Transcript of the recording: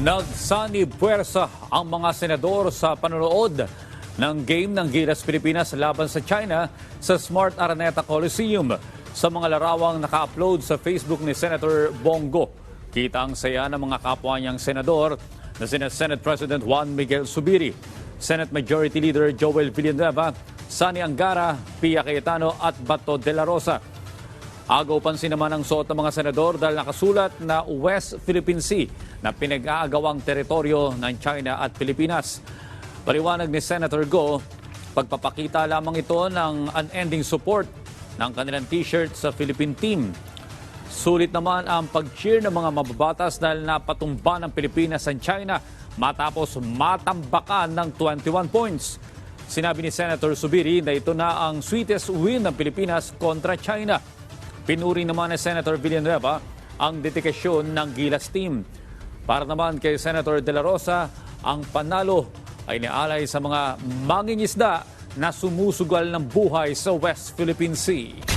Nagsani puwersa ang mga senador sa panonood ng game ng Gilas Pilipinas laban sa China sa Smart Araneta Coliseum. Sa mga larawang naka-upload sa Facebook ni Senator Bongo, kita ang saya ng mga kapwa niyang senador na sina Senate President Juan Miguel Subiri, Senate Majority Leader Joel Villanueva, Sani Angara, Pia Cayetano at Bato de la Rosa. Agaw pansin naman ang suot ng mga senador dahil nakasulat na West Philippine Sea na pinag-aagawang teritoryo ng China at Pilipinas. Paliwanag ni Senator Go, pagpapakita lamang ito ng unending support ng kanilang t-shirt sa Philippine team. Sulit naman ang pag-cheer ng mga mababatas dahil napatumba ng Pilipinas ang China matapos matambakan ng 21 points. Sinabi ni Senator Subiri na ito na ang sweetest win ng Pilipinas kontra China. Pinuri naman ni Senator Villanueva ang dedikasyon ng Gilas team. Para naman kay Senator De La Rosa, ang panalo ay nialay sa mga mangingisda na sumusugal ng buhay sa West Philippine Sea.